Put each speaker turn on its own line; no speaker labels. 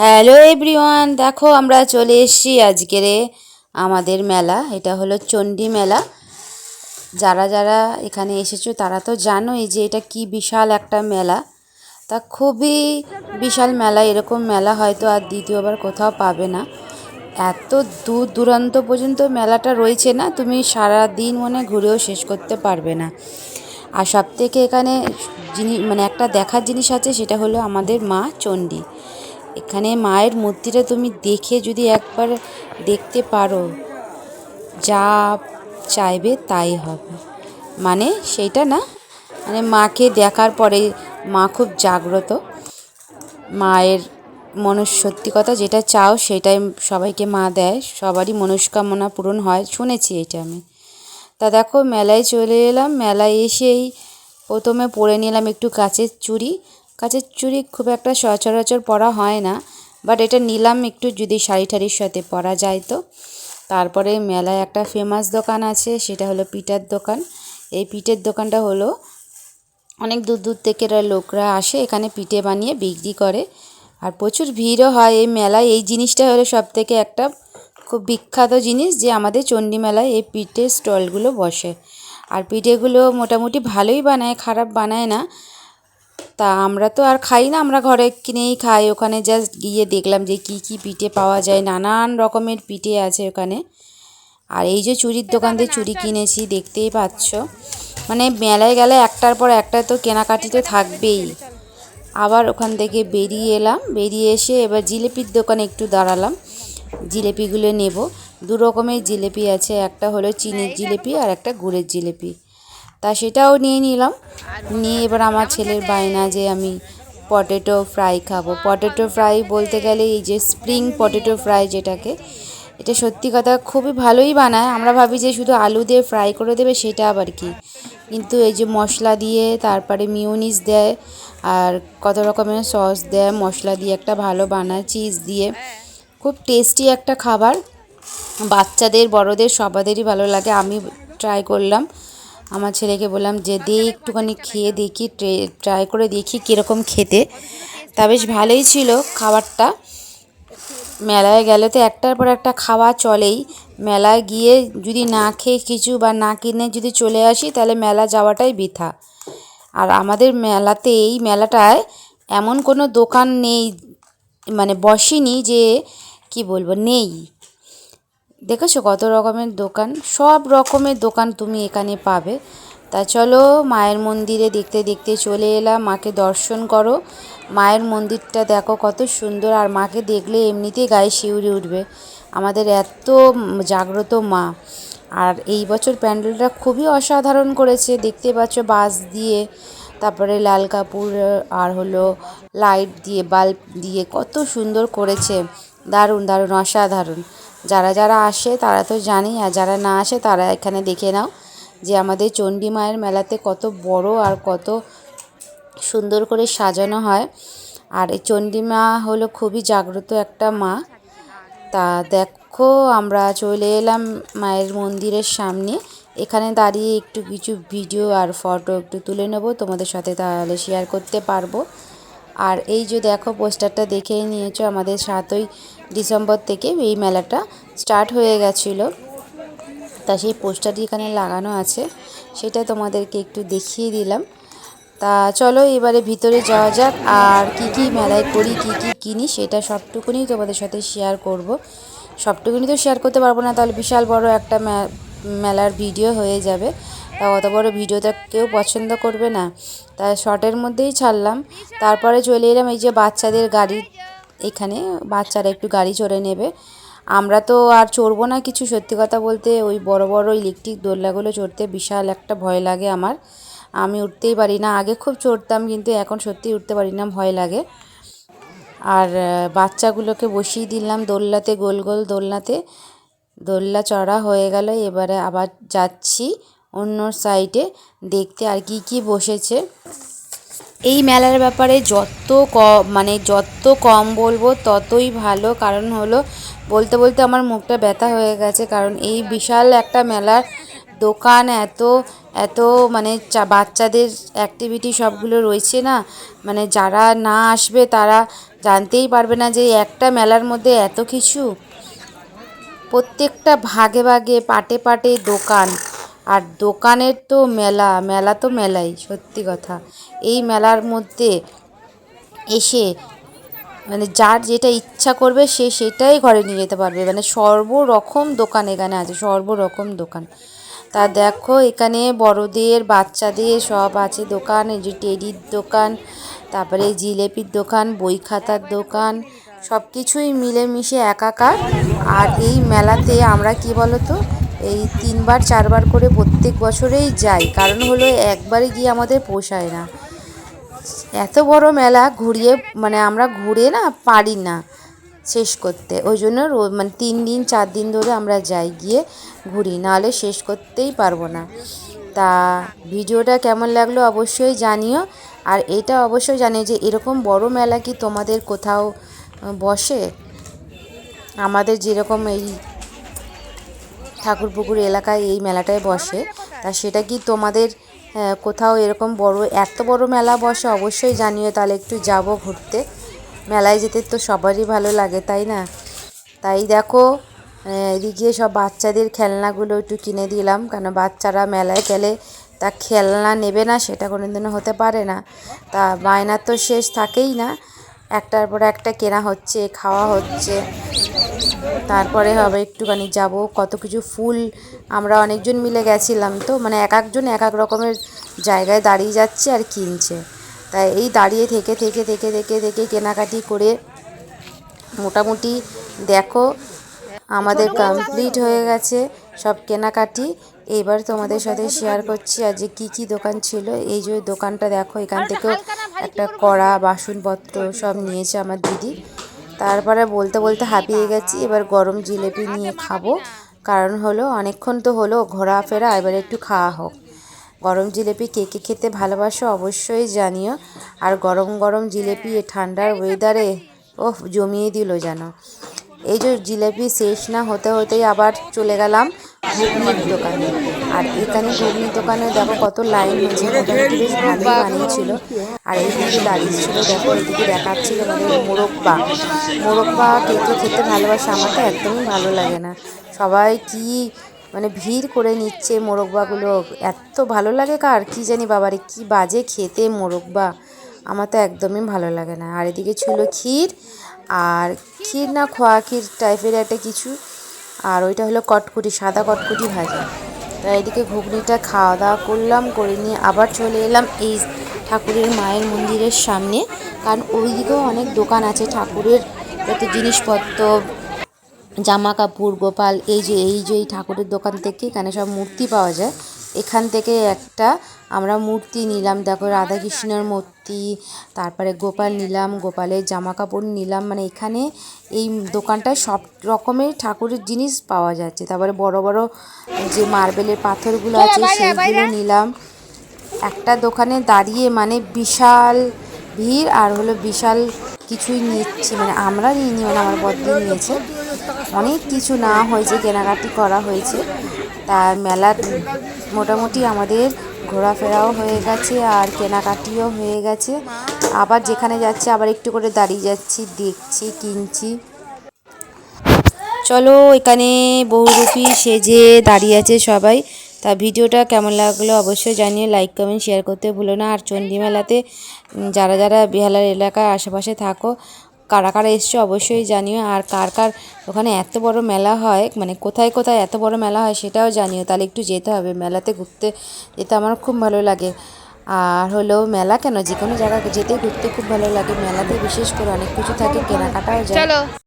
Hello everyone, দেখো আমরা চলে এসেছি আজকেরে আমাদের মেলা, এটা হলো চণ্ডী মেলা। যারা যারা এখানে এসেছ তারা তো জানোই যে এটা কি বিশাল একটা মেলা। তা খুবই বিশাল মেলা, এরকম মেলা হয়তো আর দ্বিতীয়বার কোথাও পাবে না। এত দূর দূরান্ত পর্যন্ত মেলাটা রয়েছে না, তুমি সারা দিন মনে ঘুরেও শেষ করতে পারবে না। আর সব থেকে এখানে যিনি মানে একটা দেখার জিনিস আছে, সেটা হলো আমাদের মা চণ্ডী। এখানে মায়ের মূর্তিটা তুমি দেখে যদি একবার দেখতে পারো, যা চাইবে তাই হবে। মানে সেইটা না? মানে মাকে দেখার পরে মা খুব জাগ্রত। মায়ের মনস সত্যি কথা যেটা চাও সেটাই সবাইকে মা দেয়। সবারই মনস্কামনা পূরণ হয়, শুনেছি এটা আমি। তা দেখো, মেলায় চলে এলাম। মেলায় এসেই প্রথমে পরে নিলাম একটু কাচের চুড়ি। কাচের চুড়ি খুব একটা সচরাচর পরা হয় না বাট এটা নিলাম একটু যদি শাড়ি টাড়ির সাথে পরা যায় তো। তারপরে মেলায় একটা ফেমাস দোকান আছে, সেটা হলো পিঠার দোকান। এই পিঠের দোকানটা হলো, অনেক দূর দূর থেকে লোকরা আসে, এখানে পিঠে বানিয়ে বিক্রি করে। আর প্রচুর ভিড়ও হয় এই মেলায়। এই জিনিসটা হলো সব থেকে একটা খুব বিখ্যাত জিনিস যে আমাদের চণ্ডী মেলায় এই পিঠের স্টলগুলো বসে। আর পিঠেগুলো মোটামুটি ভালোই বানায়, খারাপ বানায় না তা আমরা তো আর খাই না আমরা ঘরে কিনেই খাই। ওখানে জাস্ট গিয়ে দেখলাম যে কি কি পিঠে পাওয়া যায় নানান রকমের পিঠে আছে ওখানে। আর এই যে চুরির দোকান দিয়ে চুরি কিনেছি দেখতেই পাচ্ছ। মানে মেলায় গেলে একটার পর একটা তো কেনাকাটি তো থাকবেই। আবার ওখান থেকে বেরিয়ে এলাম বেরিয়ে এসে এবার জিলিপির দোকানে একটু দাঁড়ালাম। জিলিপিগুলো নেব। দু রকমের জিলিপি আছে একটা হলো চিনির জিলিপি আর একটা গুড়ের জিলিপি। তা সেটাও নিয়ে নিলাম। নিয়ে এবার আমার ছেলের বায়না যে আমি পটেটো ফ্রাই খাব। পটেটো ফ্রাই বলতে গেলে এই যে স্প্রিং পটেটো ফ্রাই যেটাকে, এটা সত্যি কথা খুবই ভালোই বানায়। আমরা ভাবি যে শুধু আলু দিয়ে ফ্রাই করে দেবে সেটা আবার কি? কিন্তু এই যে মশলা দিয়ে তারপরে মিউনিস দেয় আর কত রকমের সস দেয়, মশলা দিয়ে একটা ভালো বানায় চিজ দিয়ে। খুব টেস্টি একটা খাবার। বাচ্চাদের, বড়দের, সবাদেরই ভালো লাগে। আমি ট্রাই করলাম। আমার ছেলেকে বললাম, যে দে একটুখানি খেয়ে দেখি ট্রাই করে দেখি কীরকম খেতে। তা বেশ ভালোই ছিল খাবারটা। মেলায় গেলে তো একটার পর একটা খাওয়া চলেই। মেলায় গিয়ে যদি না খেয়ে কিছু বা না কিনে যদি চলে আসি, তাহলে মেলা যাওয়াটাই বৃথা। আর আমাদের মেলাতে এই মেলাটায় এমন কোনো দোকান নেই মানে বসেনি যে, কি বলব, নেই। দেখেছ কত রকমের দোকান? সব রকমের দোকান তুমি এখানে পাবে। তা চলো মায়ের মন্দিরে দেখতে দেখতে চলে এলাম, মাকে দর্শন করো। মায়ের মন্দিরটা দেখো কত সুন্দর, আর মাকে দেখলে এমনিতেই গায়ে শিউরে উঠবে। আমাদের এত জাগ্রত মা। আর এই বছর প্যান্ডেলটা খুবই অসাধারণ করেছে, দেখতে পাচ্ছ বাস দিয়ে, তারপরে লাল কাপড়, আর হলো লাইট দিয়ে, বাল্ব দিয়ে কত সুন্দর করেছে। দারুণ দারুণ, অসাধারণ। যারা যারা আসে তারা তো জানেই, আর যারা না আসে তারা এখানে দেখে নাও যে আমাদের চণ্ডী মায়ের মেলাতে কত বড় আর কত সুন্দর করে সাজানো হয়। আর এই চণ্ডী মা হলো খুবই জাগ্রত একটা মা। তা দেখো, আমরা চলে এলাম মায়ের মন্দিরের সামনে। এখানে দাঁড়িয়ে একটু কিছু ভিডিও আর ফটো একটু তুলে নেব। তোমাদের সাথে তাহলে শেয়ার করতে পারব। আর এই যে দেখো পোস্টারটা দেখেই নিয়েছো, আমাদের সাতই ডিসেম্বর থেকে এই মেলাটা স্টার্ট হয়ে গেছিল। তা সেই পোস্টারটি এখানে লাগানো আছে, সেটা তোমাদেরকে একটু দেখিয়ে দিলাম। তা চলো এবারে ভিতরে যাওয়া যাক, আর কি কি মেলায় করি, কি কি কিনি, সেটা সবটুকুনি তোমাদের সাথে শেয়ার করব। সবটুকুনি তো শেয়ার করতে পারব না, তাহলে বিশাল বড় একটা মেলার ভিডিও হয়ে যাবে। তা অত বড় ভিডিওটা কেউ পছন্দ করবে না। তাই শর্টের মধ্যেই ছাড়লাম। তারপরে চলে এলাম এই যে বাচ্চাদের গাড়ি এখানে। বাচ্চারা একটু গাড়ি চড়ে নেবে। আমরা তো আর চড়বো না কিছু, সত্যি কথা বলতে ওই বড় বড় ইলেকট্রিক দোলনাগুলো চড়তে বিশাল একটা ভয় লাগে আমার। আমি উঠতেই পারি না। আগে খুব চড়তাম কিন্তু এখন সত্যি উঠতে পারি না, ভয় লাগে। আর বাচ্চাগুলোকে বসিয়ে দিলাম দোলনাতে, গোল গোল দোলনাতে। দোলনা চড়া হয়ে গেল। এবারে আবার যাচ্ছি। অন্য সাইডে দেখতে আর কি কি বসেছে। এই মেলার ব্যাপারে যত ক মানে যত কম বলব ততই ভালো। কারণ হলো, বলতে বলতে আমার মুখটা ব্যথা হয়ে গেছে। কারণ এই বিশাল একটা মেলার দোকান, এত এত মানে বাচ্চাদের অ্যাক্টিভিটি সবগুলো রয়েছে না? মানে যারা না আসবে তারা জানতেই পারবে না যে একটা মেলার মধ্যে এত কিছু। প্রত্যেকটা ভাগে ভাগে, পাটে পাটে দোকান। আর দোকানের তো মেলা মেলা তো মেলাই, সত্যি কথা। এই মেলার মধ্যে এসে মানে যার যেটা ইচ্ছা করবে সে সেটাই ঘরে নিয়ে যেতে পারবে। মানে সর্বরকম দোকান এখানে আছে, সর্বরকম দোকান। তা দেখো, এখানে বড়দের, বাচ্চাদের সব আছে দোকান, এই যে টেডির দোকান, তারপরে জিলেপির দোকান, বই খাতার দোকান সব কিছুই মিলেমিশে একাকার। আর এই মেলাতে আমরা কি বলতো এই তিনবার, চারবার করে প্রত্যেক বছরেই যাই। কারণ হলো একবারে গিয়ে আমাদের পোষায় না। এত বড় মেলা ঘুরিয়ে মানে আমরা ঘুরে না পারি না শেষ করতে। ওই জন্য মানে তিন দিন, চার দিন ধরে আমরা যাই গিয়ে ঘুরি। নাহলে শেষ করতেই পারব না। তা ভিডিওটা কেমন লাগল অবশ্যই জানিও। আর এটা অবশ্যই জানিও যে এরকম বড় মেলা কি তোমাদের কোথাও বসে? আমাদের যেরকম এই ঠাকুরপুকুর এলাকায় এই মেলাটায় বসে। তা সেটা কি তোমাদের কোথাও এরকম বড়, এত বড় মেলা বসে? অবশ্যই জানিও, তাহলে একটু যাব ঘুরতে। মেলায় যেতে তো সবারই ভালো লাগে, তাই না? তাই দেখো এদিকে সব বাচ্চাদের খেলনাগুলো একটু কিনে দিলাম, কেন বাচ্চারা মেলায় গেলে তা খেলনা নেবে না, সেটা কোনোদিনও হতে পারে না। তা বায়নার তো শেষ থাকেই না। একটার পর একটা কেনা হচ্ছে, খাওয়া হচ্ছে। তারপরে হবে একটুখানি যাব। কত কিছু ফুল, আমরা অনেকজন মিলে গেছিলাম তো মানে এক একজন এক এক রকমের জায়গায় দাঁড়িয়ে যাচ্ছে আর কিনছে। তাই এই দাঁড়িয়ে থেকে থেকে থেকে থেকে থেকে কেনাকাটি করে মোটামুটি দেখো, আমাদের কমপ্লিট হয়ে গেছে সব কেনাকাটি। এইবার তোমাদের সাথে শেয়ার করছি আজ কি কি দোকান ছিল। এই যে দোকানটা দেখো এখান থেকেও একটা কড়া বাসনপত্র সব নিয়েছে আমার দিদি। তারপরে বলতে বলতে হাঁপিয়ে গেছি এবার গরম জিলেপি নিয়ে খাব। কারণ হলো অনেকক্ষণ তো হলো ঘোরাফেরা এবার একটু খাওয়া হোক। গরম জিলেপি কে কে খেতে ভালোবাসো অবশ্যই জানিও। আর গরম গরম জিলেপি ঠান্ডার ওয়েদারে ওহ জমিয়ে দিল যেন। এই যে জিলেপি শেষ না হতে হতেই আবার চলে গেলাম ঘুগনির দোকানে। আর এখানে ঘুগনির দোকানে দেখো কত লাইন হয়েছে বেশ ভালোই বানিয়েছিল। আর এইদিকে দাঁড়িয়েছিল দেখো এইদিকে দেখাচ্ছি আমাদের মোরব্বা। মোরব্বা কে কে খেতে ভালোবাসে আমার তো একদমই ভালো লাগে না। সবাই কি মানে ভিড় করে নিচ্ছে মোরব্বাগুলো? এত ভালো লাগে কার? কি জানি বাবারে, কি বাজে খেতে মোরব্বা। আমার তো একদমই ভালো লাগে না। আর এদিকে ছিল ক্ষীর আর ক্ষীর না খোয়া ক্ষীর টাইপের একটা কিছু। আর ওইটা হলো কটকুটি, সাদা কটকুটি ভাজা। তাই এদিকে ঘুগনিটা খাওয়া দাওয়া করলাম, করে নিয়ে আবার চলে এলাম এই ঠাকুরের মায়ের মন্দিরের সামনে। কারণ ওইদিকেও অনেক দোকান আছে ঠাকুরের, যত জিনিসপত্র জামা কাপড় গোপাল, এই যে এই যে, এই ঠাকুরের দোকান থেকে এখানে সব মূর্তি পাওয়া যায়। এখান থেকে একটা আমরা মূর্তি নিলাম দেখো রাধাকৃষ্ণের মূর্তি তারপরে গোপাল নিলাম গোপালের জামা কাপড় নিলাম মানে এখানে এই দোকানটায় সব রকমের ঠাকুরের জিনিস পাওয়া যাচ্ছে। তারপরে বড় বড় যে মার্বেলের পাথরগুলো আছে সেইগুলো নিলাম। একটা দোকানে দাঁড়িয়ে মানে বিশাল ভিড় আর হলো বিশাল কিছুই নিচ্ছি মানে আমরা নিইনি মানে আমার বদ্দি নিয়েছে। অনেক কিছু না হয়েছে কেনাকাটি করা হয়েছে। তার মেলা মোটামুটি আমাদের ঘোরাফেরাও হয়ে গেছে আর কেনাকাটিও হয়ে গেছে। আবার যেখানে যাচ্ছে, আবার একটু করে দাঁড়িয়ে যাচ্ছি, দেখছি, কিনছি। চলো, এখানে বহুরূপী সেজে দাঁড়িয়ে আছে সবাই। তা ভিডিওটা কেমন লাগল অবশ্যই জানিয়ে লাইক কমেন্ট শেয়ার করতে ভুলো না। আর চণ্ডী মেলাতে যারা যারা বেহালার এলাকার আশেপাশে থাকো কারা কারা এসছো অবশ্যই জানিও। আর কার কার ওখানে এত বড় মেলা হয় মানে কোথায় কোথায় এত বড় মেলা হয় সেটাও জানিও। তাহলে একটু যেতে হবে, মেলাতে ঘুরতে যেতে আমার খুব ভালো লাগে। আর হলো মেলা কেন? যে কোনো জায়গায় যেতে ঘুরতে খুব ভালো লাগে। মেলাতে বিশেষ করে অনেক কিছু থাকে, কেনাকাটাও যায়।